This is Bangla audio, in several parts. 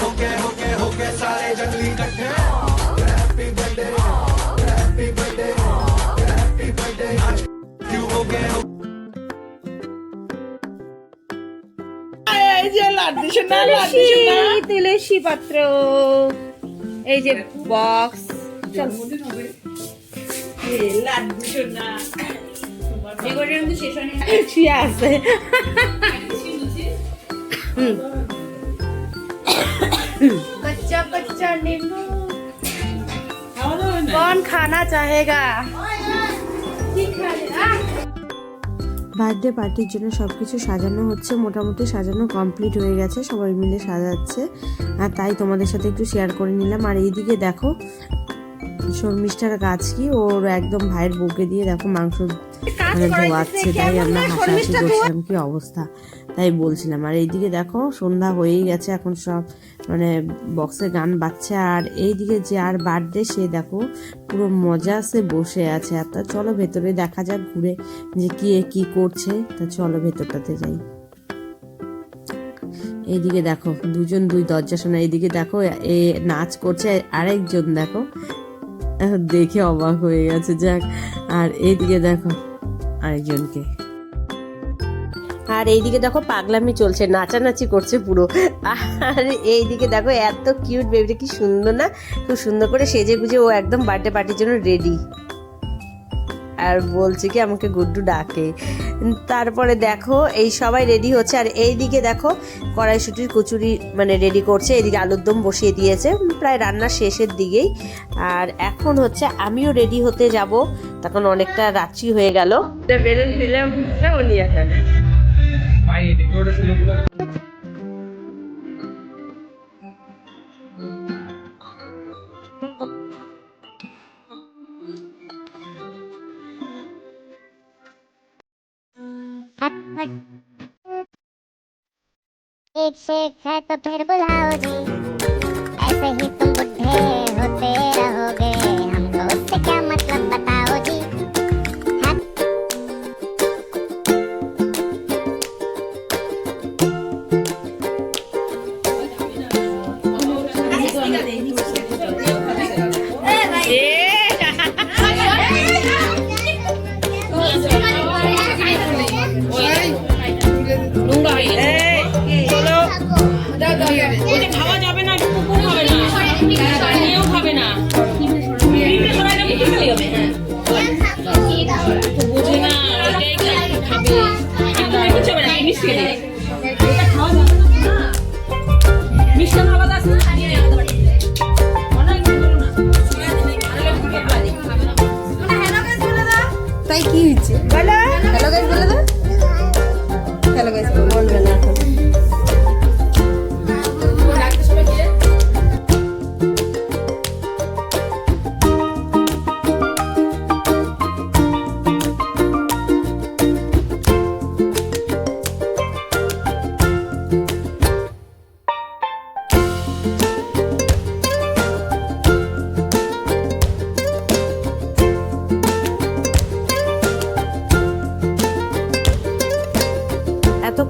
होके होके होके सारे जंगली इकट्ठे happy birthday happy birthday happy birthday आज क्यों हो गए हो তুলসী পাত্র এই যে বক্স শুয়ে আছে হুম कच्चा कच्चा नींबू খাওয়া দাওয়া না कौन खाना चाहेगा বার্থডে পার্টির জন্য সব কিছু সাজানো হচ্ছে মোটামুটি সাজানো কমপ্লিট হয়ে গেছে সবাই মিলে সাজাচ্ছে আর তাই তোমাদের সাথে একটু শেয়ার করে নিলাম আর এইদিকে দেখো শর্মিষ্ঠার গাছ কি? ওর একদম ভাইয়ের বউকে দিয়ে দেখো মাংস মানে ধোয়াচ্ছে তাই আমরা হাসাহাসি করছিলাম কি অবস্থা? তাই বলছিলাম। আর এইদিকে দেখো সন্ধ্যা হয়েই গেছে এখন সব মানে বক্সে গান বাজছে। আর এইদিকে যে আর বার্থডে সে দেখো পুরো মজা সে বসে আছে। আর তা চলো ভেতরে দেখা যাক ঘুরে যে কি কি করছে। তা চলো ভেতরটাতে যাই। এইদিকে দেখো দুজন দুই দরজা শোনা এইদিকে দেখো এ নাচ করছে আরেকজন দেখো। দেখে অবাক হয়ে গেছে, যাক। আর এইদিকে দেখো আরেকজনকে। আর এইদিকে দেখো পাগলামি চলছে, নাচানাচি করছে পুরো। আর এইদিকে দেখো এত কিউট বেবিটা কি সুন্দর না? খুব সুন্দর করে সেজে গুজে ও একদম বার্থডে পার্টির জন্য রেডি আর বলছে কি আমাকে গুড্ডু ডাকে। তারপরে দেখো এই সবাই রেডি হচ্ছে। আর এই দিকে দেখো কড়াইশুটির কচুরি মানে রেডি করছে। এদিকে আলুর দম বসিয়ে দিয়েছে। প্রায় রান্না শেষের দিকেই। আর এখন হচ্ছে আমিও রেডি হতে যাব। তখন অনেকটা রাত্রি হয়ে গেল। বেলুন ফিল্ম উনি এখন एक से एक है तो फिर बुलाओ जी ऐसे ही तुम খাওয়া যাবে না কুকুর খাবে না। নিয়েও খাবে না। বুঝে না এটাই খাবে? কিছু হবে না মিষ্টি খেলে মিষ্টি খাওয়া দাস তাই কি হয়েছে? guys.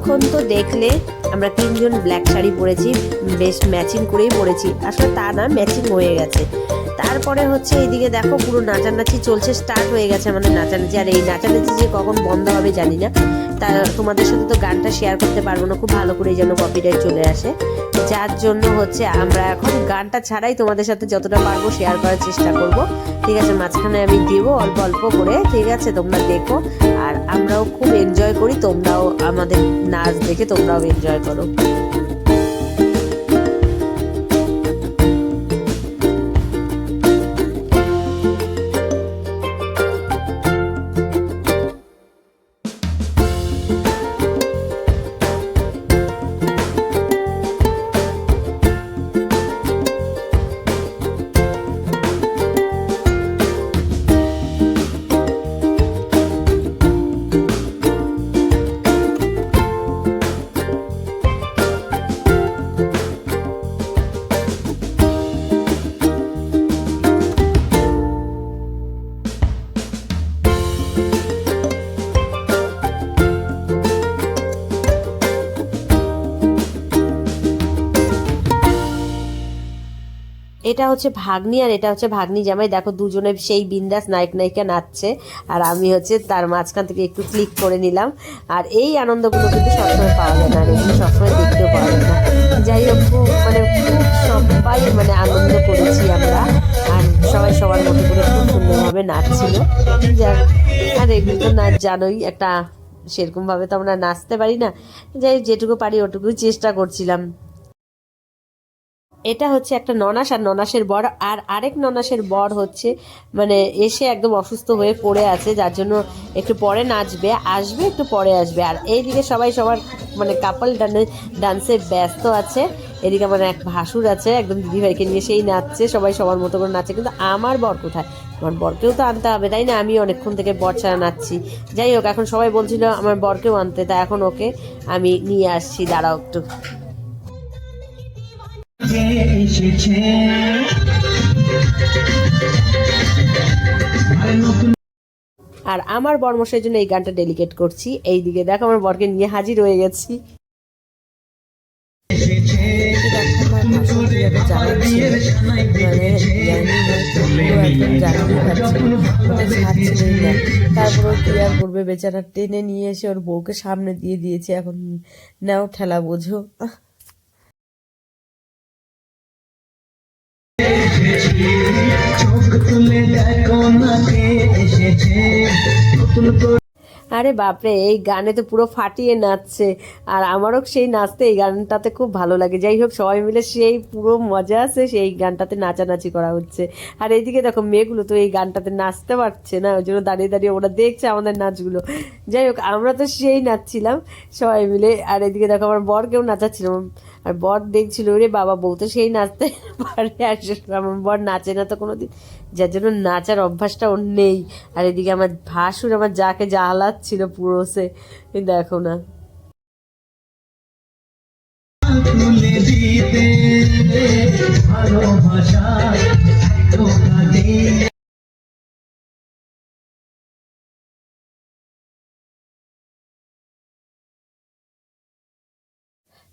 এতক্ষণ তো দেখলে আমরা তিনজন ব্ল্যাক শাড়ি পরেছি, বেশ ম্যাচিং করেই পরেছি। আসলে তা না ম্যাচিং হয়ে গেছে। তারপরে হচ্ছে এইদিকে দেখো পুরো নাচানাচি চলছে স্টার্ট হয়ে গেছে। আমাদের নাচানাচি, আর এই নাচানাচি যে কখন বন্ধ হবে জানি না। তা তোমাদের সাথে তো গানটা শেয়ার করতে পারব না, খুব ভালো করে যেন কপিরাইট চলে আসে। যার জন্য হচ্ছে আমরা এখন গানটা ছাড়াই তোমাদের সাথে যতটা পারব শেয়ার করার চেষ্টা করব। ঠিক আছে, মাঝখানে আমি দিব অল্প অল্প করে, ঠিক আছে, তোমরা দেখো। আর আমরাও খুব এনজয় করি, তোমরাও আমাদের নাচ দেখে তোমরাও এনজয় করো। এটা হচ্ছে ভাগ্নি আর এটা হচ্ছে ভাগ্নি জামাই। দেখো দুজনে সেই বিন্দাস নায়ক নায়িকা নাচছে। আর আমি হচ্ছে তার মাঝখান থেকে একটু ক্লিক করে নিলাম। আর এই আনন্দগুলো কিন্তু সবসময় পাওয়া যায় না। আর এগুলো সবসময় দেখতেও পাওয়া যায় না। যাই হোক, খুব মানে খুব সবাই মানে আনন্দ করেছি আমরা। আর সবাই সবার মতো করে খুব সুন্দরভাবে নাচছিল। আর এগুলো তো নাচ জানোই, একটা সেরকমভাবে তো আমরা নাচতে পারি না। যাই যেটুকু পারি ওটুকুই চেষ্টা করছিলাম। এটা হচ্ছে একটা ননাস আর ননাসের বর, আর আরেক ননাসের বর হচ্ছে মানে এসে একদম অসুস্থ হয়ে পড়ে আছে, যার জন্য একটু পরে নাচবে, আসবে, একটু পরে আসবে। আর এইদিকে সবাই সবার মানে কাপল ডানে, ডান্সে ব্যস্ত আছে, এদিকে আমার এক ভাসুর আছে, একদম দিদিভাইকে নিয়ে সেই নাচছে, সবাই সবার মতো করে নাচছে, কিন্তু আমার বর কোথায়? আমার বরকেও তো আনতে হবে, তাই না? আমি অনেকক্ষণ থেকে বর ছাড়া নাচছি। যাই হোক, এখন সবাই বলছিল আমার বরকেও আনতে, তা এখন ওকে আমি নিয়ে আসছি, দাঁড়াও একটু। আর আমার বর্মশের জন্য এই গানটা ডেলিকেট করছি। এই দিকে দেখো আমার বরকে নিয়ে হাজির হয়ে গেছি। তারপর কি আর করবে বেচারা টেনে নিয়ে এসে ওর বউকে সামনে দিয়ে দিয়েছে। এখন নাও ঠেলা বোঝো। আহ, আরে বাপরে, এই গানে তো পুরো ফাটিয়ে নাচছে। আর আমারও সেই নাচতে, এই গানটাতে খুব ভালো লাগে। যাই হোক, সবাই মিলে সেই পুরো মজা আছে, সেই গানটাতে নাচানাচি করা হচ্ছে। আর এইদিকে দেখো, মেয়েগুলো তো এই গানটাতে নাচতে পারছে না, ওই জন্য দাঁড়িয়ে দাঁড়িয়ে ওরা দেখছে আমাদের নাচগুলো। যাই হোক, আমরা তো সেই নাচছিলাম, সবাই মিলে। আর এদিকে দেখো, আমার বরকেও নাচাচ্ছিলাম আর বর দেখছিল রে বাবা, বউ তো সেই নাচতে পারে, আর আমার বর নাচে না তো কোনোদিন। যার জন্য নাচার অভ্যাসটা ওর নেই। আর এদিকে আমার ভাসুর আমার যাকে জ্বালাচ্ছিল পুরো সে। দেখো না।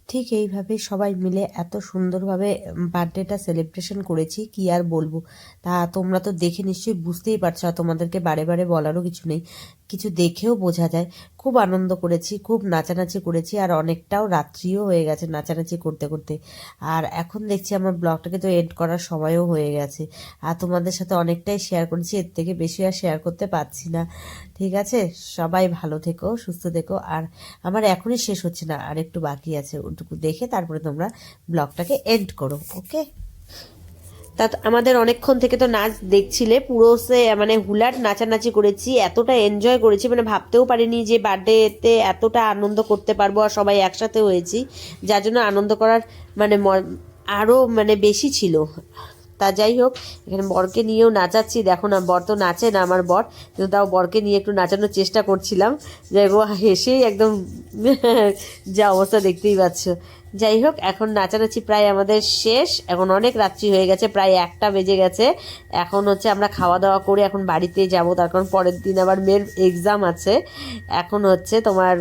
ঠিক এইভাবে সবাই মিলে এত সুন্দরভাবে বার্থডেটা সেলিব্রেশন করেছি, কি আর বলব? তা তোমরা তো দেখে নিশ্চয়ই বুঝতেই পারছ তোমাদেরকে বারে বারে বলারও কিছু নেই। কিছু দেখেও বোঝা যায়। খুব আনন্দ করেছি, খুব নাচানাচি করেছি, আর অনেকটাও রাত্রিও হয়ে গেছে নাচানাচি করতে করতে। আর এখন দেখছি আমার ব্লগটাকে তো এড করার সময়ও হয়ে গেছে। আর তোমাদের সাথে অনেকটাই শেয়ার করেছি, এর থেকে বেশি আর শেয়ার করতে পারছি না। ঠিক আছে? সবাই ভালো থেকো, সুস্থ থেকো। আর আমার এখনই শেষ হচ্ছে না, আর একটু বাকি আছে। ওটুকু দেখে তারপরে তোমরা ব্লগটাকে এন্ড করো ওকে তা আমাদের অনেকক্ষণ থেকে তো নাচ দেখছিলে, পুরো সে মানে হুলাট নাচানাচি করেছি, এতটা এনজয় করেছি মানে ভাবতেও পারিনি যে বার্থডেতে এতটা আনন্দ করতে পারব আর সবাই একসাথে হয়েছি, যার জন্য আনন্দ করার মানে আরও মানে বেশি ছিল। তা যাই হোক, এখানে বরকে নিয়েও নাচাচ্ছি, দেখো না, বর তো নাচে না আমার বর, কিন্তু তাও বরকে নিয়ে একটু নাচানোর চেষ্টা করছিলাম। যাই হোক হেসেই একদম, যা অবস্থা দেখতেই পাচ্ছ। যাই হোক এখন নাচানাচি প্রায় আমাদের শেষ। এখন অনেক রাত্রি হয়ে গেছে, প্রায় একটা বেজে গেছে। এখন হচ্ছে আমরা খাওয়া দাওয়া করে এখন বাড়িতে যাব। তার কারণ পরের দিন আবার মেয়ের এক্সাম আছে। এখন হচ্ছে তোমার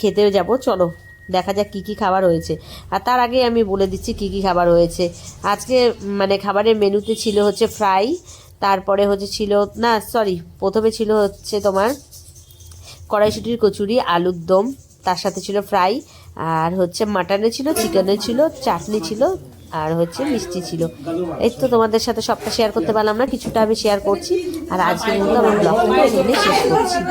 খেতেও যাব। চলো, দেখা যাক কী কী খাবার হয়েছে। আর তার আগে আমি বলে দিচ্ছি কী কী খাবার হয়েছে। আজকে মানে খাবারের মেনুতে ছিল হচ্ছে ফ্রাই তারপরে হচ্ছে ছিল, না সরি প্রথমে ছিল হচ্ছে তোমার কড়াইশুটির কচুরি, আলুর দম, তার সাথে ছিল ফ্রাই আর হচ্ছে মাটনে ছিল, চিকেনে ছিল, চাটনি ছিল, আর হচ্ছে মিষ্টি ছিল। এই তো তোমাদের সাথে সবটা শেয়ার করতে পারলাম না, কিছুটা আমি শেয়ার করছি। আর আজকে মতো আমার ব্লগটা শেষ করছি।